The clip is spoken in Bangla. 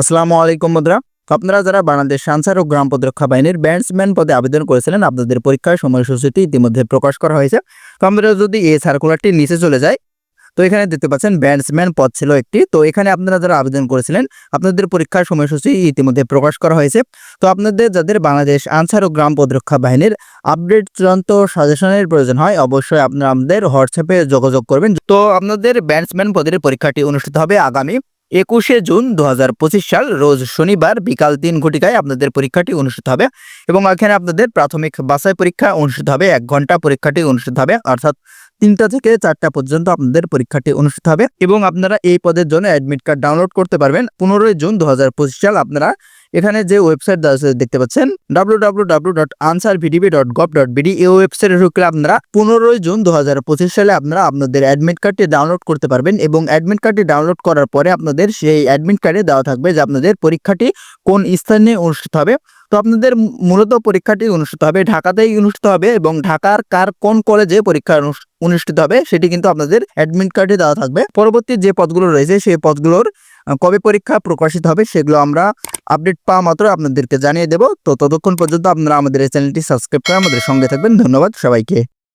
আসসালামু আলাইকুম বন্ধুরা। আপনারা যারা বাংলাদেশ আনসার ও গ্রাম প্রতিরক্ষা বাহিনীর ব্যান্ডসম্যান পদে আবেদন করেছিলেন, আপনাদের পরীক্ষার সময়সূচিটি ইতিমধ্যে প্রকাশ করা হয়েছে। তো আমরা যদি এই সার্কুলারটি নিচে চলে যায় তো এখানে দেখতে পাচ্ছেন ব্যান্ডসম্যান পদ ছিল একটি। তো এখানে আপনারা যারা আবেদন করেছিলেন, আপনাদের পরীক্ষার সময়সূচি ইতিমধ্যে প্রকাশ করা হয়েছে। তো আপনাদের যাদের বাংলাদেশ আনসার ও গ্রাম প্রতিরক্ষা বাহিনীর আপডেট চূড়ান্ত সাজেশনের প্রয়োজন হয়, অবশ্যই আপনারা আমাদের হোয়াটসঅ্যাপে যোগাযোগ করবেন। তো আপনাদের ব্যান্ডসম্যান পদের পরীক্ষাটি অনুষ্ঠিত হবে আগামী একুশে জুন দু হাজার পঁচিশ সাল, রোজ শনিবার বিকাল তিন ঘটিকায় আপনাদের পরীক্ষাটি অনুষ্ঠিত হবে এবং এখানে আপনাদের প্রাথমিক বাসায় পরীক্ষা অনুষ্ঠিত হবে, এক ঘণ্টা পরীক্ষাটি অনুষ্ঠিত হবে, অর্থাৎ তিনটা থেকে চারটা পর্যন্ত আপনাদের পরীক্ষাটি অনুষ্ঠিত হবে এবং আপনারা এই পদের জন্য অ্যাডমিট কার্ড ডাউনলোড করতে পারবেন। পনেরোই জুন দু হাজার পঁচিশ সাল আপনারা এখানে যে ওয়েবসাইট দেখতে পাচ্ছেন? W W W dot Ansar VDB dot gov dot BD এই ওয়েবসাইটে ঢুকলে আপনারা পনেরোই জুন দু পঁচিশ সালে আপনারা আপনাদের অ্যাডমিট কার্ডটি ডাউনলোড করতে পারবেন এবং অ্যাডমিট কার্ডটি ডাউনলোড করার পরে আপনাদের সেই অ্যাডমিট কার্ডে দেওয়া থাকবে যে আপনাদের পরীক্ষাটি কোন স্থানে অনুষ্ঠিত হবে। তো আপনাদের মূলত পরীক্ষাটি অনুষ্ঠিত হবে ঢাকাতেই অনুষ্ঠিত হবে এবং ঢাকার কার কোন কলেজে পরীক্ষা অনুষ- অনুষ্ঠিত হবে সেটি কিন্তু আপনাদের অ্যাডমিট কার্ডে দেওয়া থাকবে। পরবর্তী যে পদগুলো রয়েছে সেই পদগুলোর কবে পরীক্ষা প্রকাশিত হবে সেগুলো আমরা আপডেট পাওয়া মাত্র আপনাদেরকে জানিয়ে দেব। তো ততক্ষণ পর্যন্ত আপনারা আমাদের এই চ্যানেলটি সাবস্ক্রাইব করে আমাদের সঙ্গে থাকবেন। ধন্যবাদ সবাইকে।